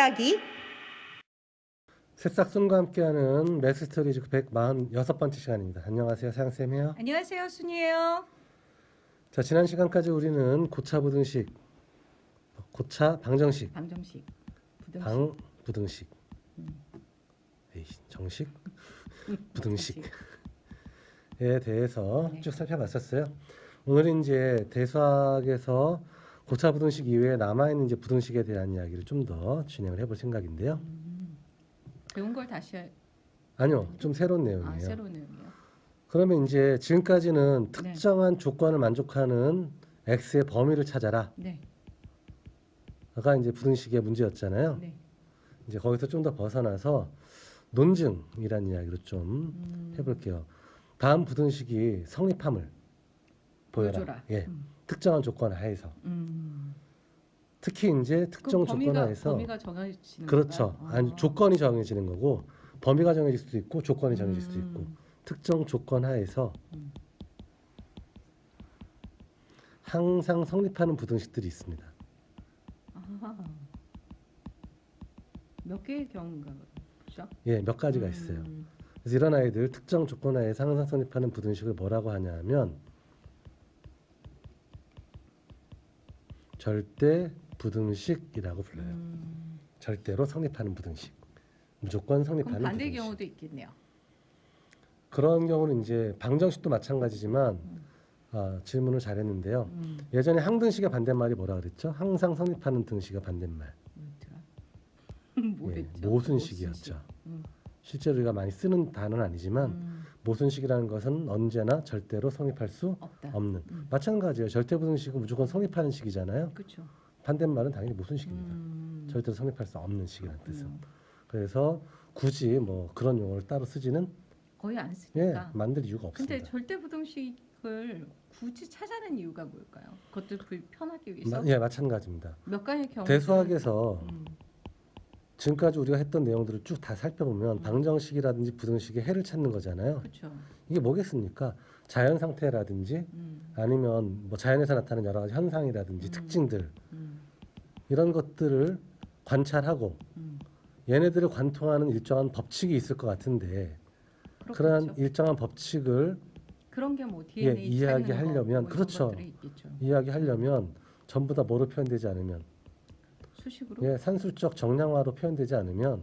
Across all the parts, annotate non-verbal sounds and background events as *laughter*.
이야기 새싹순과 함께하는 매스터리즈 146번째 시간입니다. 안녕하세요. 사양쌤이에요. 안녕하세요 순이에요 자, 지난 시간까지 우리는 고차 부등식, 고차 방정식, 방정식 부등식 방 부등식, 에이, 정식, *laughs* 부등식에 대해서 네. 쭉 살펴봤었어요. 오늘은 이제 대수학에서 고차 부등식 이외에 남아있는 이제 부등식에 대한 이야기를 좀 더 진행을 해볼 생각인데요. 배운 걸 다시 할... 아니요, 좀 새로운 내용이에요. 아 새로운 내용이요 그러면 이제 지금까지는 네. 특정한 조건을 만족하는 x의 범위를 찾아라. 네, 가 이제 부등식의 문제였잖아요. 네. 이제 거기서 좀 더 벗어나서 논증이라는 이야기로 좀 음, 해볼게요. 다음 부등식이 성립함을 보여라. 보여줘라. 예, 음, 특정한 조건 하에서 음. 특히 이제 특정 조건 하에서 범위가 정해지는 그렇죠. 건가요? 아니 아. 조건이 정해지는 거고 범위가 정해질 수도 있고 조건이 정해질 수도 있고 음, 특정 조건 하에서 음. 항상 성립하는 부등식들이 있습니다. 아하. 몇 개의 경우인가 보죠? 예, 몇 가지가 있어요. 음, 그래서 이런 아이들 특정 조건 하에 항상 성립하는 부등식을 뭐라고 하냐면 절대 부등식이라고 불러요. 음. 절대로 성립하는 부등식. 무조건 성립하는 반대 부등식. 경우도 있겠네요. 그런 경우는 이제 방정식도 마찬가지지만 음. 아, 질문을 잘했는데요. 음, 예전에 항등식의 반대말이 뭐라 그랬죠? 항상 성립하는 등식의 반대말. *laughs* 예, 모순식이었죠. 모순식. 음, 실제로 우리가 많이 쓰는 단어는 아니지만 음, 모순식이라는 것은 언제나 절대로 성립할 수 없다. 없는 음. 마찬가지예요. 절대 부등식은 무조건 성립하는 식이잖아요. 그렇죠. 반대말은 당연히 모순식입니다. 음, 절대로 성립할 수 없는 식이라는 뜻은. 음, 그래서 굳이 뭐 그런 용어를 따로 쓰지는 거의 안예 쓰니까. 만들 이유가 없습니다. 근데 절대 부등식을 굳이 찾아낸 이유가 뭘까요? 그것도 불편하기 위해서 마, 예 마찬가지입니다. 몇 가지 경우 대수학에서 음, 지금까지 우리가 했던 내용들을 쭉 다 살펴보면 음. 방정식이라든지 부등식의 해를 찾는 거잖아요. 그렇죠. 이게 뭐겠습니까? 자연 상태라든지 음, 아니면 뭐 자연에서 나타나는 여러 가지 현상이라든지 음. 특징들 음, 이런 것들을 관찰하고 음. 얘네들을 관통하는 일정한 법칙이 있을 것 같은데 그러한 그렇겠죠. 일정한 법칙을 그런 게뭐 예, DNA 이해하려면 찾는 거, 뭐 그렇죠. 이야기하려면 전부 다 뭐로 표현되지 않으면 수식으로 예, 산술적 정량화로 표현되지 않으면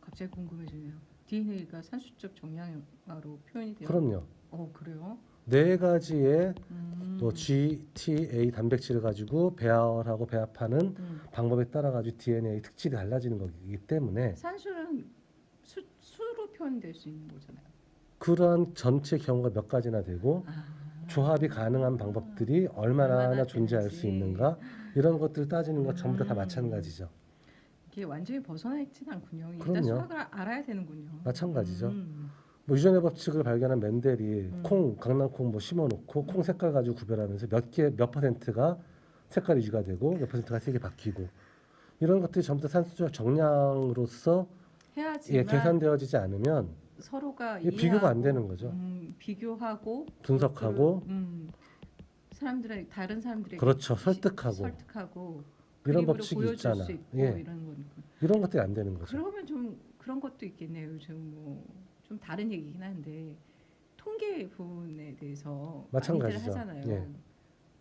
갑자기 궁금해지네요. DNA가 산수적 정량화로 표현이 돼요. 그럼요. 어 그래요? 네 가지의 음, 또 G, T, A 단백질을 가지고 배열하고 배합하는 음. 방법에 따라 가지고 DNA 특질이 달라지는 거기 때문에 산수는 수, 수로 표현될 수 있는 거잖아요. 그러한 전체 경우가 몇 가지나 되고 아, 조합이 가능한 방법들이 얼마나, 얼마나 존재할 수 되는지. 있는가 이런 것들 따지는 것 전부 다, 다 음. 마찬가지죠. 이게 완전히 벗어나 있지는 않군요. 일단. 수학을 알아야 되는군요. 마찬가지죠. 음, 뭐 유전의 법칙을 발견한 멘델이 음. 콩 강낭콩 뭐 심어놓고 콩 색깔 가지고 구별하면서 몇 개 몇 퍼센트가 색깔이 유지가 되고 몇 퍼센트가 색이 바뀌고 이런 것들이 전부 다 산수적 정량으로서 해야지만 예, 계산되어지지 않으면 서로가 비교가 안 되는 거죠. 음, 비교하고 분석하고 그것들을, 음, 사람들의 다른 사람들에게 그렇죠 시- 설득하고 설득하고 이런 법칙이 있잖아. 수 있고 예. 이런 건 이런 것들이 안 되는 거죠. 그러면 좀 그런 것도 있겠네요. 요즘 뭐 좀 다른 얘기긴 한데 통계 부분에 대해서 마찬가지죠. 하잖아요. 예.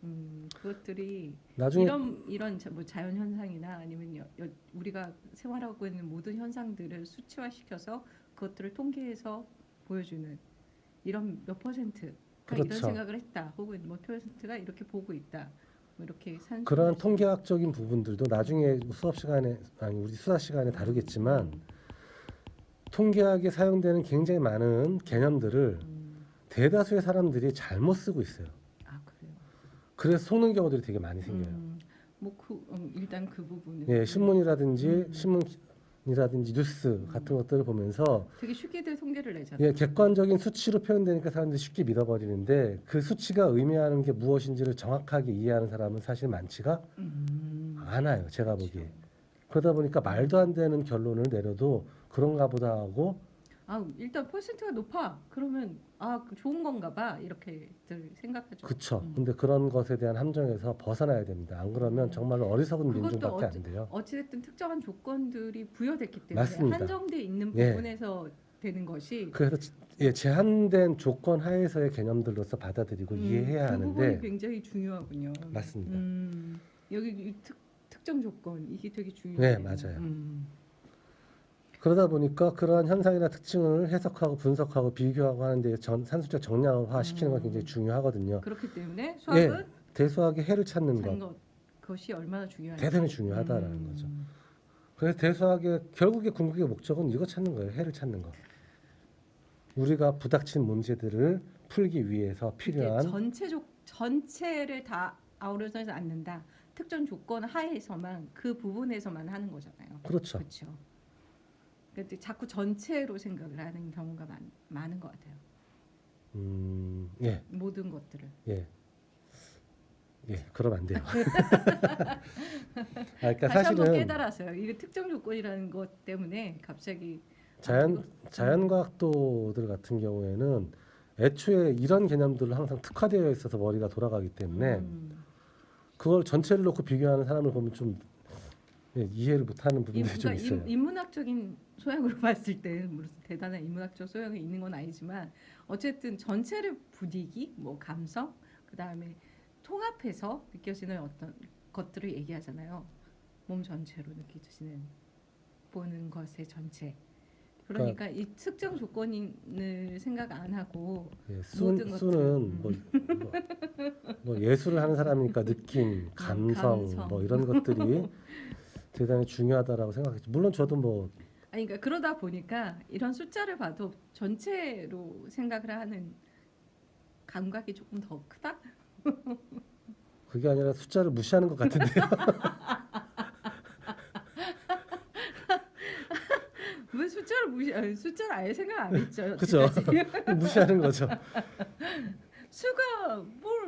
음, 그것들이 나중에 이런 이런 자- 뭐 자연 현상이나 아니면 여, 여- 우리가 생활하고 있는 모든 현상들을 수치화시켜서 그것들을 통계에서 보여주는 이런 몇 퍼센트가 이런 그렇죠. 생각을 했다. 혹은 몇 퍼센트가 이렇게 보고 있다. 뭐 이렇게 산 그러한 통계학적인 부분들도 나중에 수업 시간에 아니 우리 수다 시간에 다루겠지만 통계학에 사용되는 굉장히 많은 개념들을 음, 대다수의 사람들이 잘못 쓰고 있어요. 아 그래요. 그래서 속는 경우들이 되게 많이 생겨요. 음, 뭐그 음, 일단 그 부분은 예, 신문이라든지 음. 신문 이라든지 뉴스 같은 것들을 보면서 되게 쉽게들 통계를 내잖아요. 예, 객관적인 수치로 표현되니까 사람들이 쉽게 믿어버리는데 그 수치가 의미하는 게 무엇인지를 정확하게 이해하는 사람은 사실 많지가 음, 않아요. 제가 그렇죠. 보기에. 그러다 보니까 말도 안 되는 결론을 내려도 그런가 보다 하고 아 일단 퍼센트가 높아. 그러면 아그 좋은 건가 봐. 이렇게들 생각하죠. 그쵸. 음. 근데 그런 것에 대한 함정에서 벗어나야 됩니다. 안 그러면 정말로 어리석은 민중밖에 어찌- 안 돼요. 어찌됐든 특정한 조건들이 부여됐기 때문에 맞습니다. 한정돼 있는 예. 부분에서 되는 것이 그래서 지- 예, 제한된 조건 하에서의 개념들로서 받아들이고 음, 이해해야 그 부분이 하는데 굉장히 중요하군요. 맞습니다. 음, 여기 이 특, 특정 조건 이게 되게 중요해요. 네, 맞아요. 음. 그러다 보니까 그러한 현상이나 특징을 해석하고 분석하고 비교하고 하는데 전, 산술적 정량화 시키는 건 음. 굉장히 중요하거든요. 그렇기 때문에 수학은 대수학의 해를 찾는 것것 그것이 얼마나 중요한지 대단히 중요하다라는 음. 거죠. 그래서 대수학의 결국의 궁극의 목적은 이거 찾는 거예요. 해를 찾는 거. 우리가 부닥친 문제들을 풀기 위해서 필요한 전체적 전체를 다 아우러져서 않는다. 특정 조건 하에서만 그 부분에서만 하는 거잖아요. 그렇죠. 그렇죠. 그러니까 자꾸 전체로 생각을 하는 경우가 많, 많은 것 같아요. 음, 예, 모든 것들을. 예, 예, 그러면 안 돼요. *laughs* 아, 그러니까 다시 한번 사실은 깨달았어요. 이게 특정 조건이라는 것 때문에 갑자기 자연 자연과학도들 같은 경우에는 애초에 이런 개념들로 항상 특화되어 있어서 머리가 돌아가기 때문에 음. 그걸 전체를 놓고 비교하는 사람을 보면 좀 예, 이해를 못하는 이- 부분들이 좀 그러니까 있어요. 인, 인문학적인 소양으로 *laughs* 봤을 때 무슨 대단한 인문학적 소양이 있는 건 아니지만 어쨌든 전체를 부디기, 뭐 감성, 그 다음에 통합해서 느껴지는 어떤 것들을 얘기하잖아요. 몸 전체로 느껴지는 보는 것의 전체. 그러니까 이 특정 조건을 생각 안 하고 예, 수, 모든. 수는 음. 뭐, 뭐, 뭐 예술을 하는 사람이니까 느낌, 감성, 감성. 뭐 이런 것들이 *laughs* 대단히 중요하다라고 생각했죠. 물론 저도 뭐 아니 그러니까 그러다 보니까 이런 숫자를 봐도 전체로 생각을 하는 감각이 조금 더 크다. 그게 아니라 숫자를 무시하는 것 같은데요. *laughs* 왜 숫자를 무시? 아니, 숫자를 아예 생각 안 했죠. 그죠? *laughs* 무시하는 거죠. 수가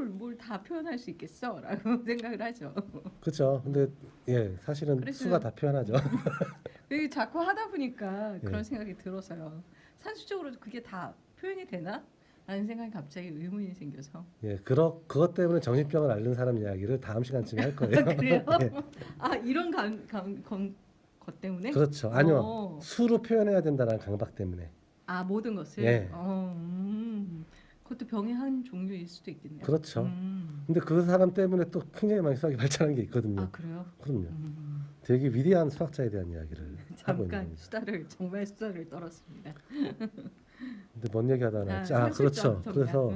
뭘뭘다 표현할 수 있겠어라고 *laughs* 생각을 하죠. 그렇죠. 근데 예, 사실은 그래서- 수가 다 표현하죠. *laughs* 이게 자꾸 하다 보니까 그런 예. 생각이 들어서요. 산수적으로 그게 다 표현이 되나? 라는 생각이 갑자기 의문이 생겨서. 예, 그러 그것 때문에 정신병을 앓는 사람 이야기를 다음 시간쯤에 할 거예요. 그래요? *laughs* 예, 아 이런 감, 감, 감, 것 때문에? 그렇죠. 아니요. 어. 수로 표현해야 된다는 강박 때문에. 아 모든 것을. 예. 어, 음. 그것도 병의 한 종류일 수도 있겠네요. 그렇죠. 음. 근데 그 사람 때문에 또 굉장히 많이 수학이 *laughs* 발전한 게 있거든요. 아 그래요? 그럼요. 음. 되게 위대한 수학자에 대한 이야기를 *laughs* 하고 있는 잠깐. 수다를 정말 수다를 떨었습니다. *laughs* 근데 뭔 얘기하다 아, 나왔지? 아, 그렇죠. 산술적 그래서.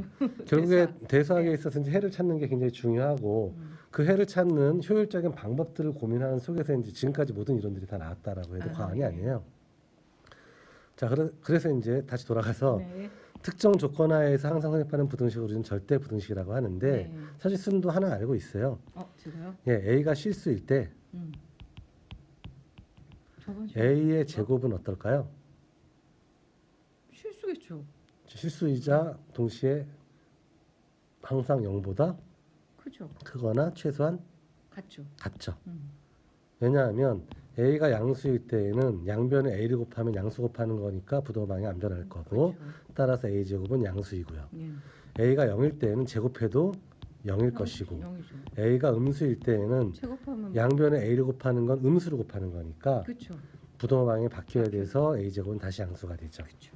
결국에 대수학. 대수학에 네. 있어서 이제 해를 찾는 게 굉장히 중요하고 음. 그 해를 찾는 효율적인 방법들을 고민하는 속에서 이제 지금까지 모든 이론들이 다 나왔다라고 해도 아, 과언이 네. 아니에요. 자, 그래, 그래서 이제 다시 돌아가서 네. 특정 조건 하에서 항상 성립하는 부등식을 우리는 절대 부등식이라고 하는데 네. 사실 순도 하나 알고 있어요. 어 제가요? 예, A가 실수일 때 음. 저번 A의 제곱은 어떨까요? 실수겠죠. 실수이자 동시에 항상 0보다 그죠? 크거나 최소한 같죠. 같죠. 음. 왜냐하면 A가 양수일 때에는 양변에 A를 곱하면 양수 곱하는 거니까 부동방이 안 변할 거고 그렇죠. 따라서 A 제곱은 양수이고요. 예. A가 0일 때에는 제곱해도 0일 영- 것이고 영이죠. A가 음수일 때에는 제곱하면 양변에 A를 곱하는 건 음수로 곱하는 거니까 그렇죠. 부동방이 바뀌어야 돼서 A 제곱은 다시 양수가 되죠. 그렇죠.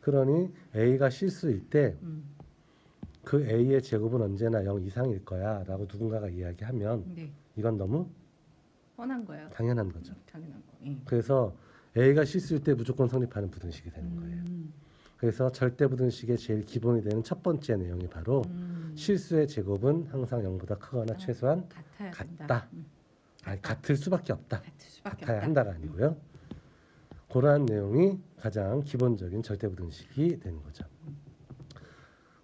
그러니 A가 실수일 때 음. 그 A의 제곱은 언제나 0 이상일 거야 라고 누군가가 이야기하면 네. 이건 너무 뻔한 거야. 당연한 거죠. 당연한 거. 예. 그래서 A가 실수일 때 무조건 성립하는 부등식이 되는 거예요. 음. 그래서 절대 부등식의 제일 기본이 되는 첫 번째 내용이 바로 음. 실수의 제곱은 항상 0보다 크거나 아, 최소한 같아야. 같다. 음. 아니, 같을 수밖에 없다. 같을 수밖에 같아야 없다. 한다가 아니고요. 그러한 내용이 가장 기본적인 절대 부등식이 되는 거죠.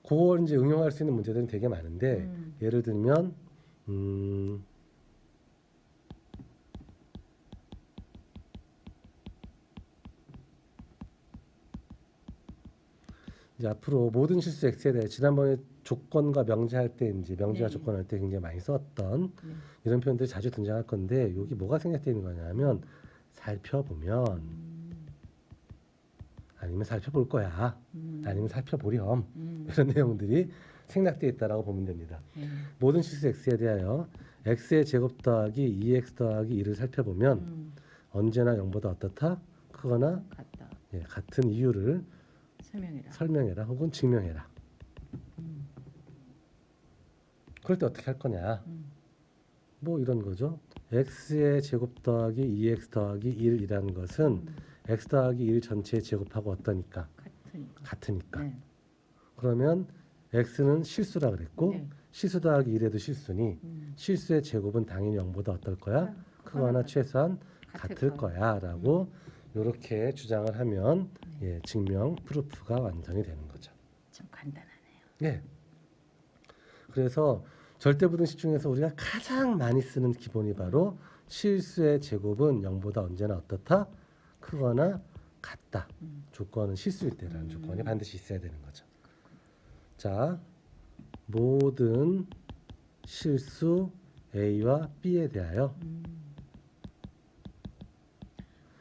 그걸 이제 응용할 수 있는 문제들은 되게 많은데 음. 예를 들면 음, 이제 앞으로 모든 실수 X에 대해 지난번에 조건과 명제할 때 이제 명제와 네. 조건할 때 굉장히 많이 썼던 네. 이런 표현들이 자주 등장할 건데 여기 뭐가 생략되어 있는 거냐면 살펴보면 음. 아니면 살펴볼 거야. 음. 아니면 살펴보렴. 음. 이런 내용들이 생략되어 있다라고 보면 됩니다. 네. 모든 실수 x에 대하여 x의 제곱 더하기 2x 더하기 1을 살펴보면 음. 언제나 0보다 어떻다? 크거나 같다. 예, 같은 이유를 설명해라. 설명해라 혹은 증명해라. 음. 그럴 때 어떻게 할 거냐? 음. 뭐 이런 거죠. x의 제곱 더하기 2x 더하기 1이라는 것은 음. x 더하기 1 전체의 제곱하고 어떠니까? 같으니까. 같으니까. 네. 그러면 x는 실수라 그랬고 네. 실수 더하기 1에도 실수니 음. 실수의 제곱은 당연히 0보다 어떨 거야? 크거나 최소한 같을 같을 거야. 거야 라고 이렇게 주장을 하면 네. 예, 증명 프루프가 완성이 되는 거죠. 참 간단하네요. 예. 그래서 절대 부등식 중에서 우리가 가장 많이 쓰는 기본이 바로 실수의 제곱은 0보다 언제나 어떻다? 크거나 같다. 음. 조건은 실수일 때라는 음. 조건이 반드시 있어야 되는 거죠. 자, 모든 실수 A와 B에 대하여 음.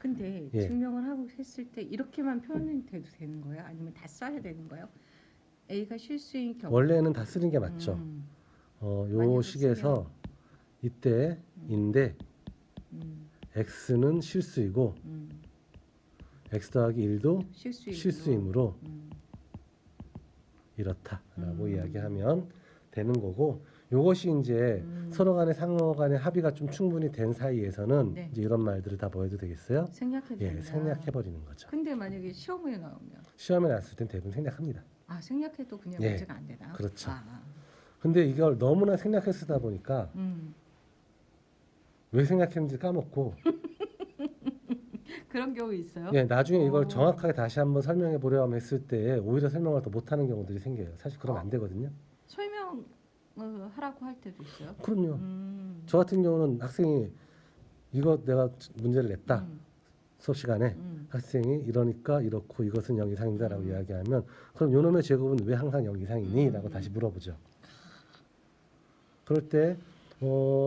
근데 예. 증명을 하고 했을 때 이렇게만 표현이 돼도 되는 거예요? 아니면 다 써야 되는 거예요? A가 실수인 경우 원래는 다 쓰는 게 맞죠. 음. 어, 요 식에서 이때인데 음. x는 실수이고 음. x 더하기 1도 실수인 실수이므로 음. 이렇다라고 음. 이야기하면 되는 거고 요것이 이제 음. 서로 간의 상호 간의 합의가 좀 충분히 된 사이에서는 네. 이제 이런 말들을 다 보여도 되겠어요? 생략해도 예. 생략해 버리는 거죠. 근데 만약에 시험에 나오면 시험에 나왔을 땐 대부분 생략합니다. 아 생략해도 그냥 예. 문제가 안 되나? 그렇죠. 아, 근데 이걸 너무나 생략해 쓰다 보니까 음. 왜 생략했는지 까먹고 *laughs* 그런 경우 있어요? 예, 나중에 이걸 어. 정확하게 다시 한번 설명해 보려고 했을 때 오히려 설명을 더 못하는 경우들이 생겨요. 사실 그러면 어. 안 되거든요. 설명 어, 하라고 할 때도 있어요. 그럼요. 음. 저 같은 경우는 학생이 이거 내가 문제를 냈다 음. 수업 시간에 음. 학생이 이러니까 이렇고 이것은 0 이상이다라고 음. 이야기하면 그럼 요놈의 제곱은 왜 항상 0 이상이니? 라고 음. 다시 물어보죠. 그럴 때 어,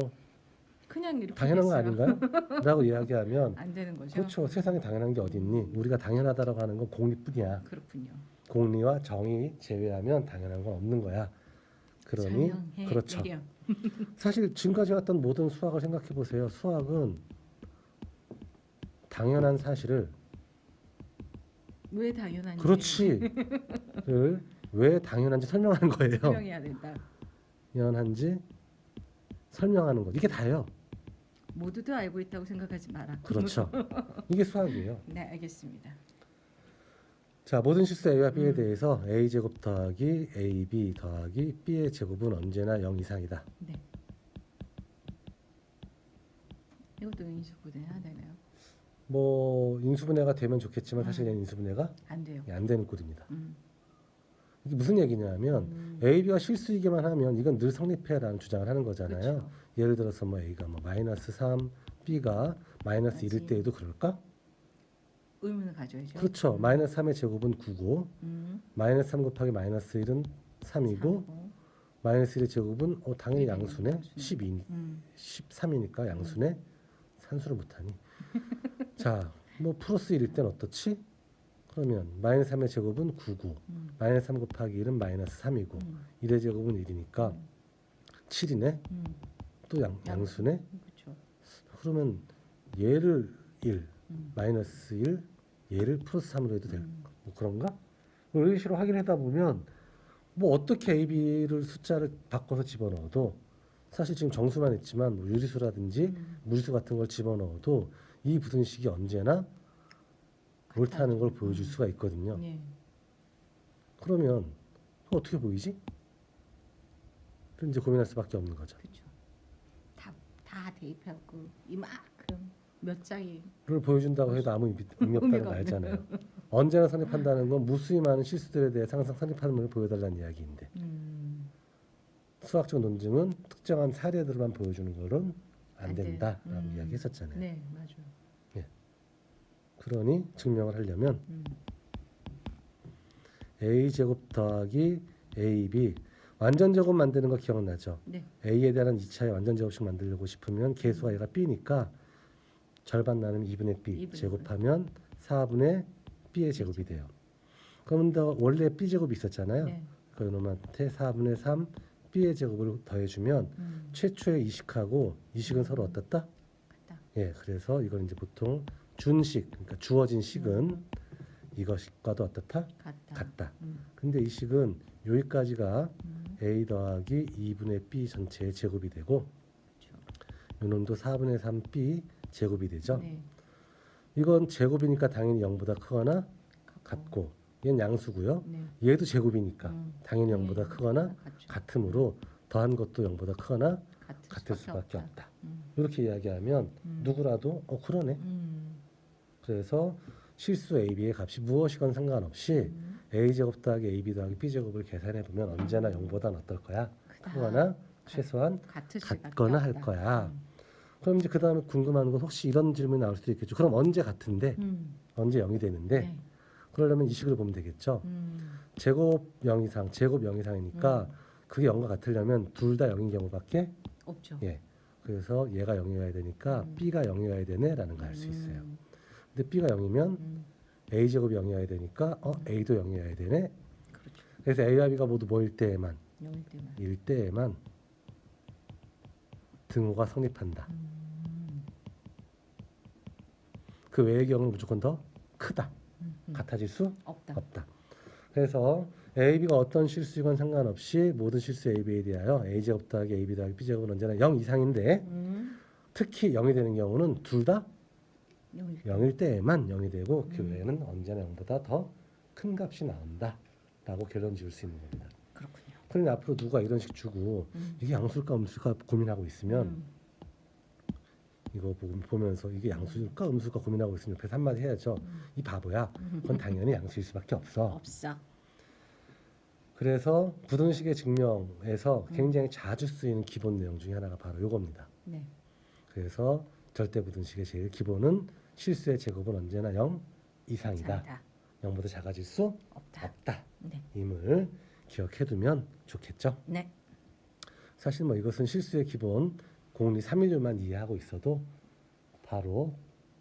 그냥 이렇게 당연한 거 됐어요. 아닌가요? *laughs* 라고 이야기하면 안 되는 거죠. 그렇죠. 세상에 당연한 게 어디 있니? 우리가 당연하다라고 하는 건 공리뿐이야. 그렇군요. 공리와 정의 제외하면 당연한 건 없는 거야. 그러니 설명해 그렇죠. *laughs* 사실 지금까지 했던 모든 수학을 생각해 보세요. 수학은 당연한 사실을 왜 당연한지 그렇지를 왜 당연한지 설명하는 거예요. 설명해야 된다. 당연한지 설명하는 거 이게 다예요. 모두도 알고 있다고 생각하지 마라. 그렇죠. *laughs* 이게 수학이에요. 네, 알겠습니다. 자 모든 실수 A와 B에 음. 대해서 A 제곱 더하기 AB 더하기 B의 제곱은 언제나 0 이상이다. 네. 이것도 인수분해 해야 되나요? 뭐 인수분해가 되면 좋겠지만 사실 음. 얘는 인수분해가 안 돼요. 안 되는 꼴입니다. 음. 이게 무슨 얘기냐면 음. A, B가 실수이기만 하면 이건 늘 성립해라는 주장을 하는 거잖아요. 그렇죠. 예를 들어서 뭐 A가 뭐 마이너스 3, B가 마이너스 1일 맞지. 때에도 그럴까? 의문을 가져야죠. 그렇죠. 마이너스 3의 제곱은 9고 음. 마이너스 3 곱하기 마이너스 1은 3이고 삼이고. 마이너스 1의 제곱은 어, 당연히 네, 양수네. 양수네. 12, 음. 13이니까 양수네. 산수를 못하니. *laughs* 자, 뭐 플러스 1일 땐 어떻지? 그러면 마이너스 3의 제곱은 9고 음. 마이너스 3 곱하기 1은 마이너스 3이고 음. 1의 제곱은 1이니까 음. 7이네. 음. 또 양, 양수네. 그렇죠. 그러면 얘를 1, 음. 마이너스 1, 얘를 플러스 3으로 해도 될 음. 뭐 그런가? 의식으로 확인하다 보면 뭐 어떻게 A, B를 숫자를 바꿔서 집어넣어도 사실 지금 정수만 했지만 뭐 유리수라든지 음. 무리수 같은 걸 집어넣어도 이 부등식이 언제나 옳다는 걸. 보여줄 음. 수가 있거든요. 예. 그러면 어떻게 보이지? 이제 고민할 수밖에 없는 거죠. 그렇죠. 다, 다 대입하고 이만큼 몇 장이 를 보여준다고 해도 아무 의미, 없다는 없네요. 알잖아요. *laughs* 언제나 선입한다는 건 무수히 많은 실수들에 대해 항상 선입하는 보여달라는 이야기인데 음. 수학적 논증은 특정한 사례들만 보여주는 거는 안. 된다라고 음. 이야기했었잖아요. 네, 맞아요. 그러니 증명을 하려면 음. a 제곱 더하기 ab 완전 제곱 만드는 거 기억나죠? 네. a에 대한 2차의 완전 제곱식 만들고 싶으면 개수가 얘가 b니까 절반 나누면 2분의 b 2분의 제곱하면 4분의 b의 제곱이 돼요. 그러면 더 원래 b 제곱이 있었잖아요. 네. 그 이놈한테 4분의 3 b의 제곱을 더해주면 음. 최초의 이식하고 이식은 서로 어떻다? 같다. 예, 그래서 이건 이제 보통 준식, 그러니까 주어진 식은 음. 이것과도 어떻다? 같다. 같다. 음. 근데 이 식은 여기까지가 음. a 더하기 2분의 b 전체의 제곱이 되고 그렇죠. 이놈도 4분의 3b 제곱이 되죠. 네. 이건 제곱이니까 당연히 0보다 크거나 같고. 얘는 양수고요. 네. 얘도 제곱이니까 음. 당연히 네. 0보다 크거나 같죠. 같으므로 더한 것도 0보다 크거나 같을, 같을 수밖에 없다. 음. 이렇게 이야기하면 음. 누구라도 어 그러네. 음. 그래서 실수 a, b의 값이 무엇이건 상관없이 음. a 제곱 더하기 a b 더하기 b 제곱을 계산해 보면 언제나 0보다는 어떨 거야? 크거나 최소한 수밖에 같거나 할. 거야. 음. 그럼 이제 그 다음에 궁금한 건 혹시 이런 질문이 나올 수도 있겠죠. 그럼 언제 같은데 음. 언제 0이 되는데 네. 그러려면 이 식을 보면 되겠죠. 음. 제곱 0 이상, 제곱 0 이상이니까 음. 그게 0과 같으려면 둘 다 0인 경우밖에 없죠. 예. 그래서 얘가 0이어야 되니까 음. b가 0이어야 되네라는 걸 알 수 있어요. 음. 근데 b가 0이면 음. a 제곱이 0이어야 되니까 어 음. a도 0이어야 되네. 그렇죠. 그래서 a와 b가 모두 뭐일 때에만 영일 때만. 일 때에만 등호가 성립한다. 음. 그 외의 경우는 무조건 더 크다. 음. 같아질 수 없다. 없다. 그래서 a, b가 어떤 실수이건 상관없이 모든 실수 a, b에 대하여 a 제곱 더하기 a, b 더하기 b 제곱은 언제나 0 이상인데 음. 특히 0이 되는 경우는 둘다 영일. 0일 때에만 0이 되고 그 음. 외에는 언제나 0보다 더 큰 값이 나온다 라고 결론 지을 수 있는 겁니다. 그러니 앞으로 누가 이런 식 주고 음. 이게 양수일까 음수일까 고민하고 있으면 음. 이거 보- 보면서 이게 양수일까 음수일까 고민하고 있으면 옆에서 한마디 해야죠. 음. 이 바보야. 그건 당연히 양수일 수밖에 없어. 없어. 그래서 부등식의 증명에서 음. 굉장히 자주 쓰이는 기본 내용 중에 하나가 바로 이겁니다. 네. 그래서 절대 부등식의 제일 기본은 실수의 제곱은 언제나 0 이상이다. 이상이다. 0보다 작아질 수 없다. 없다. 네. 임을 기억해두면 좋겠죠. 네. 사실 뭐 이것은 실수의 기본 공리 3일류만 이해하고 있어도 바로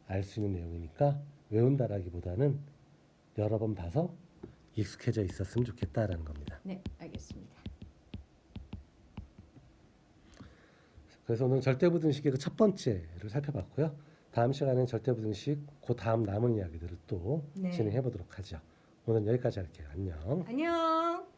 알 수 있는 내용이니까 외운다라기보다는 여러 번 봐서 익숙해져 있었으면 좋겠다라는 겁니다. 네. 알겠습니다. 그래서 오늘 절대부등식의 그 첫 번째를 살펴봤고요. 다음 시간에는 절대부등식 그 다음 남은 이야기들을 또 네. 진행해 보도록 하죠. 오늘 여기까지 할게요. 안녕. 안녕.